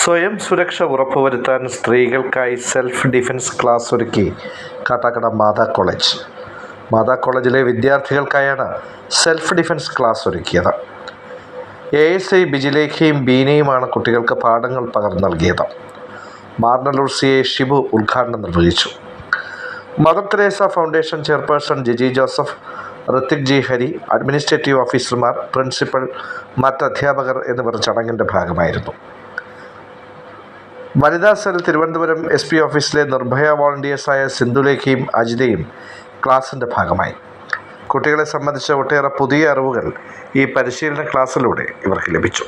സ്വയം സുരക്ഷ ഉറപ്പുവരുത്താൻ സ്ത്രീകൾക്കായി സെൽഫ് ഡിഫൻസ് ക്ലാസ് ഒരുക്കി കാട്ടാക്കട മാതാ കോളേജ്. മാതാ കോളേജിലെ വിദ്യാർത്ഥികൾക്കായാണ് സെൽഫ് ഡിഫൻസ് ക്ലാസ് ഒരുക്കിയത്. എ എസ് ഐ ബിജിലേഖയും ബീനയുമാണ് കുട്ടികൾക്ക് പാഠങ്ങൾ പകർന്നു നൽകിയത്. മാർണലൂർ സി എ ഷിബു ഉദ്ഘാടനം നിർവഹിച്ചു. Mother Teresa foundation chairperson Jiji Joseph Hrithik G Hari administrative ഓഫീസർമാർ പ്രിൻസിപ്പൽ മറ്റ് അധ്യാപകർ എന്നിവർ ചടങ്ങിന്റെ ഭാഗമായിരുന്നു. വനിതാ സെൽ തിരുവനന്തപുരം എസ് പി ഓഫീസിലെ നിർഭയ വോളണ്ടിയേഴ്സായ സിന്ധുലേഖയും അജിതയും ക്ലാസിന്റെ ഭാഗമായി. കുട്ടികളെ സംബന്ധിച്ച ഒട്ടേറെ പുതിയ അറിവുകൾ ഈ പരിശീലന ക്ലാസ്സിലൂടെ ഇവർക്ക് ലഭിച്ചു.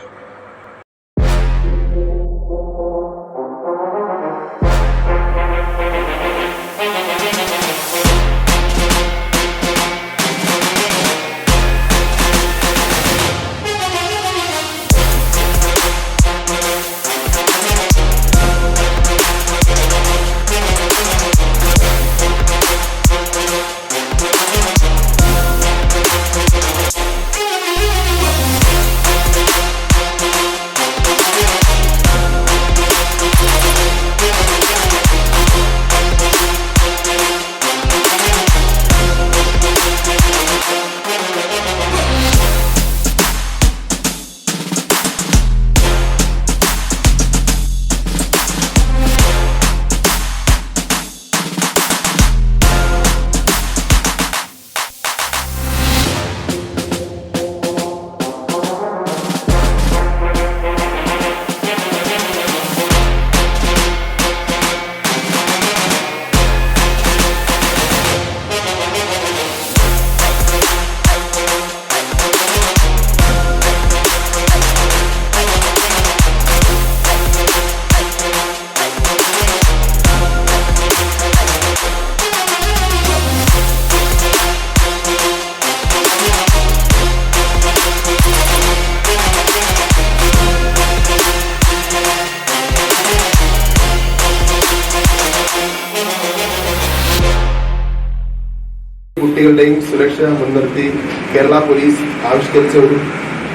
കുട്ടികളുടെയും സുരക്ഷ മുൻനിർത്തി കേരള പോലീസ് ആവിഷ്കരിച്ച ഒരു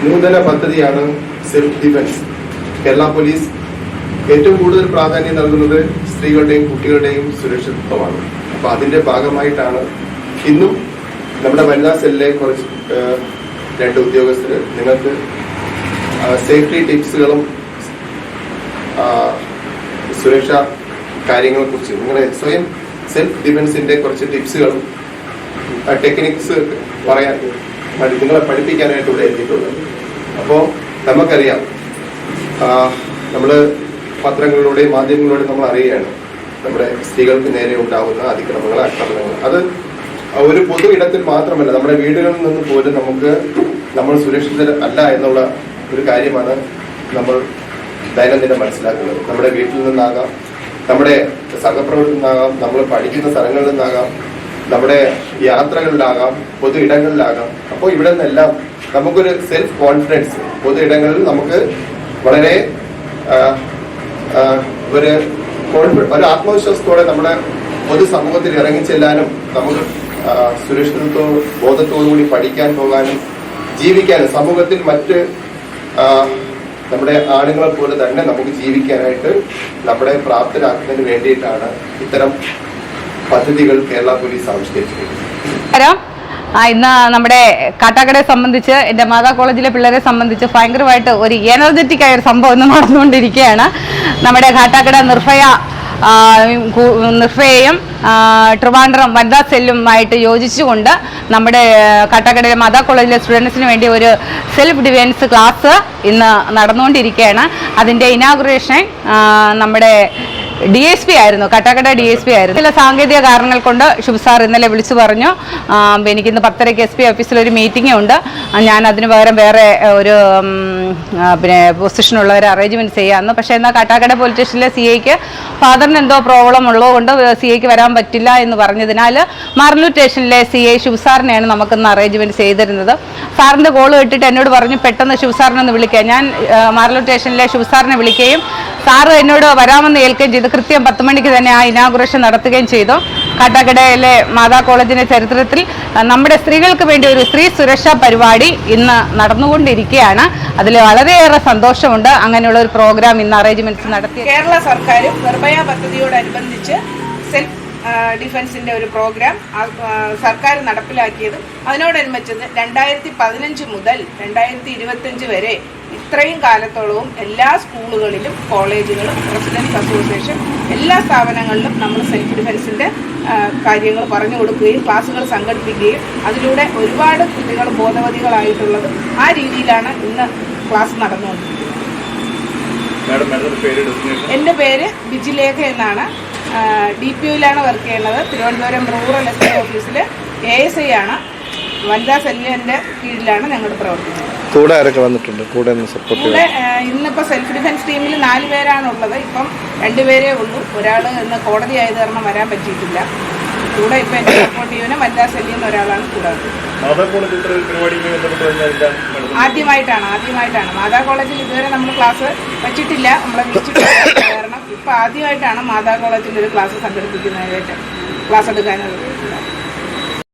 നൂതന പദ്ധതിയാണ് സെൽഫ് ഡിഫൻസ് കേരള പോലീസ് ഏറ്റവും കൂടുതൽ പ്രാധാന്യം നൽകുന്നത് സ്ത്രീകളുടെയും കുട്ടികളുടെയും സുരക്ഷിതത്വമാണ്. അപ്പൊ അതിന്റെ ഭാഗമായിട്ടാണ് ഇന്നും നമ്മുടെ വനിതാ സെല്ലിലെ കുറച്ച് രണ്ട് ഉദ്യോഗസ്ഥര് നിങ്ങൾക്ക് സേഫ്റ്റി ടിപ്സുകളും സുരക്ഷാ കാര്യങ്ങളെ കുറിച്ച് നിങ്ങളുടെ സ്വയം സെൽഫ് ഡിഫൻസിന്റെ കുറച്ച് ടിപ്സുകളും ടെക്നിക്സ് പറയാൻ നിങ്ങളെ പഠിപ്പിക്കാനായിട്ട് ഇവിടെ എത്തിയിട്ടുള്ളത് അപ്പോൾ നമുക്കറിയാം നമ്മൾ പത്രങ്ങളിലൂടെ മാധ്യമങ്ങളിലൂടെ നമ്മൾ അറിയുകയാണ് നമ്മുടെ സ്ത്രീകൾക്ക് നേരെ ഉണ്ടാകുന്ന അതിക്രമങ്ങൾ ആക്രമണങ്ങൾ. അത് ഒരു പൊതു ഇടത്തിൽ മാത്രമല്ല നമ്മുടെ വീടുകളിൽ നിന്ന് പോലും നമുക്ക് നമ്മൾ സുരക്ഷിതർ അല്ല എന്നുള്ള ഒരു കാര്യമാണ് നമ്മൾ ദൈനംദിനം മനസ്സിലാക്കുന്നത്. നമ്മുടെ വീട്ടിൽ നിന്നാകാം നമ്മുടെ സഹപ്രവർത്തനം നിന്നാകാം നമ്മൾ പഠിക്കുന്ന സ്ഥലങ്ങളിൽ നിന്നാകാം നമ്മുടെ യാത്രകളിലാകാം പൊതു ഇടങ്ങളിലാകാം അപ്പോൾ ഇവിടെ നിന്നെല്ലാം നമുക്കൊരു സെൽഫ് കോൺഫിഡൻസ് പൊതു ഇടങ്ങളിൽ നമുക്ക് വളരെ ഒരു കോൺഫിഡൻസ് ഒരു ആത്മവിശ്വാസത്തോടെ നമ്മുടെ പൊതു സമൂഹത്തിൽ ഇറങ്ങി ചെല്ലാനും നമുക്ക് സുരക്ഷിതത്വ ബോധത്തോടുകൂടി പഠിക്കാൻ പോകാനും ജീവിക്കാനും സമൂഹത്തിൽ മറ്റ് നമ്മുടെ ആണുങ്ങളെ പോലെ തന്നെ നമുക്ക് ജീവിക്കാനായിട്ട് നമ്മുടെ പ്രാപ്തരാക്കുന്നതിന് വേണ്ടിയിട്ടാണ് ഇത്തരം പദ്ധതികൾ കേരള പോലീസ് ആവിഷ്കരിച്ചിട്ടുണ്ട്. ഇന്ന് നമ്മുടെ കാട്ടാക്കടയെ സംബന്ധിച്ച് എന്റെ മാതാ കോളേജിലെ പിള്ളേരെ സംബന്ധിച്ച് ഭയങ്കരമായിട്ട് ഒരു എനർജറ്റിക് ആയ ഒരു സംഭവം ഇന്ന് നടന്നുകൊണ്ടിരിക്കുകയാണ്. നമ്മുടെ കാട്ടാക്കട നിർഭയ നിർഭയയും ട്രിവാൻഡ്രം വനിതാ സെല്ലുമായിട്ട് യോജിച്ചുകൊണ്ട് നമ്മുടെ കാട്ടാക്കടയിലെ മാതാ കോളേജിലെ സ്റ്റുഡൻസിന് വേണ്ടി ഒരു സെൽഫ് ഡിഫെൻസ് ക്ലാസ് ഇന്ന് നടന്നുകൊണ്ടിരിക്കുകയാണ്. അതിന്റെ ഇനാഗുറേഷൻ നമ്മുടെ ഡി എസ് പി ആയിരുന്നു കട്ടാക്കട ഡി എസ് പി ആയിരുന്നു. ചില സാങ്കേതിക കാരണങ്ങൾ കൊണ്ട് ഷുബ്സാർ സാർ ഇന്നലെ വിളിച്ചു പറഞ്ഞു. എനിക്കിന്ന് പത്തരയ്ക്ക് എസ് പി ഓഫീസിൽ ഒരു മീറ്റിംഗ് ഉണ്ട്. ഞാൻ അതിന് പകരം വേറെ ഒരു പിന്നെ പൊസിഷനുള്ളവരെ അറേഞ്ച്മെന്റ് ചെയ്യാമെന്ന് പക്ഷേ എന്നാൽ കാട്ടാക്കട പോലീസ് സ്റ്റേഷനിലെ സി ഐക്ക് ഫാദറിന് എന്തോ പ്രോബ്ലം ഉള്ളതുകൊണ്ട് സി ഐക്ക് വരാൻ പറ്റില്ല എന്ന് പറഞ്ഞതിനാൽ മാർലൂർ സ്റ്റേഷനിലെ സി ഐ ഷുബ്സാറിനെയാണ് സാറിനെയാണ് നമുക്കിന്ന് അറേഞ്ച്മെന്റ് ചെയ്തിരുന്നത്. സാറിന്റെ കോൾ കേട്ടിട്ട് എന്നോട് പറഞ്ഞു പെട്ടെന്ന് ഷുബ്സാറിനെ സാറിനെ ഒന്ന് വിളിക്കുക ഞാൻ മാർലൂർ സ്റ്റേഷനിലെ ഷുബ്സാറിനെ സാറിനെ വിളിക്കുകയും സാറ് എന്നോട് വരാമെന്ന് ഏൽക്കുകയും ചെയ്തു. കൃത്യം പത്ത് മണിക്ക് തന്നെ ആ ഇനാഗുറേഷൻ നടത്തുകയും ചെയ്തു. കാട്ടാക്കടയിലെ മാതാ കോളേജിന്റെ ചരിത്രത്തിൽ നമ്മുടെ സ്ത്രീകൾക്ക് വേണ്ടി ഒരു സ്ത്രീ സുരക്ഷാ പരിപാടി ഇന്ന് നടന്നുകൊണ്ടിരിക്കുകയാണ്. അതിൽ വളരെയേറെ സന്തോഷമുണ്ട്. അങ്ങനെയുള്ള ഒരു പ്രോഗ്രാം ഇന്ന് അറേഞ്ച്മെന്റ്സ് നടത്തി കേരള സർക്കാരും നിർഭയ പദ്ധതിയോടനുബന്ധിച്ച് സെൽഫ് ഡിഫൻസിന്റെ ഒരു പ്രോഗ്രാം സർക്കാർ നടപ്പിലാക്കിയതും അതിനോടനുബന്ധിച്ച് രണ്ടായിരത്തി പതിനഞ്ച് മുതൽ രണ്ടായിരത്തി ഇരുപത്തഞ്ച് വരെ ഇത്രയും കാലത്തോളവും എല്ലാ സ്കൂളുകളിലും കോളേജുകളും റെസിഡൻസ് അസോസിയേഷൻ എല്ലാ സ്ഥാപനങ്ങളിലും നമ്മൾ സെൽഫ് ഡിഫൻസിന്റെ കാര്യങ്ങൾ പറഞ്ഞു കൊടുക്കുകയും ക്ലാസ്സുകൾ സംഘടിപ്പിക്കുകയും അതിലൂടെ ഒരുപാട് കുട്ടികൾ ബോധവതികളായിട്ടുള്ളത് ആ രീതിയിലാണ് ഇന്ന് ക്ലാസ് നടന്നുകൊണ്ടിരിക്കുന്നത്. എന്റെ എന്റെ പേര് ബിജിലേഖ എന്നാണ്. ഡി പി യുയിലാണ് വർക്ക് ചെയ്യുന്നത്. തിരുവനന്തപുരം റൂറൽ എസ് ഐ ഓഫീസിൽ എ എസ് ഐ ആണ്. വനിതാ സെല്ലിന്റെ കീഴിലാണ് ഞങ്ങൾ പ്രവർത്തിക്കുന്നത്. കൂടെ ആരൊക്കെ വന്നിട്ടുണ്ട്? കൂടെ സപ്പോർട്ട് കൂടെ ഇന്നിപ്പോൾ സെൽഫ് ഡിഫൻസ് ടീമിൽ നാല് പേരാണുള്ളത്. ഇപ്പം രണ്ടുപേരേ ഉള്ളൂ. ഒരാൾ ഇന്ന് കോടതി ആയത് കാരണം വരാൻ പറ്റിയിട്ടില്ല. കൂടെ ഇപ്പം എന്റെ സപ്പോർട്ട് ചെയ്യുന്ന വനിതാ ശല്യം ഒരാളാണ് കൂടെ ഉള്ളത്. മാതാ കോളേജ് ഇത്ര ഒരു പരിപാടിയുമായി ബന്ധപ്പെട്ട് കഴിഞ്ഞാൽ എന്താണ് മാഡം ആദ്യമായിട്ടാണ് ആദ്യമായിട്ടാണ്. മാതാ കോളേജിൽ ഇതുവരെ നമ്മൾ ക്ലാസ് വെച്ചിട്ടില്ല നമ്മളെ വിളിച്ചിട്ടില്ല. കാരണം ഇപ്പൊ ആദ്യമായിട്ടാണ് മാതാ കോളേജിൽ ഒരു ക്ലാസ് സംഘടിപ്പിക്കുന്നതിനായിട്ട് ക്ലാസ് എടുക്കാനുള്ളത്.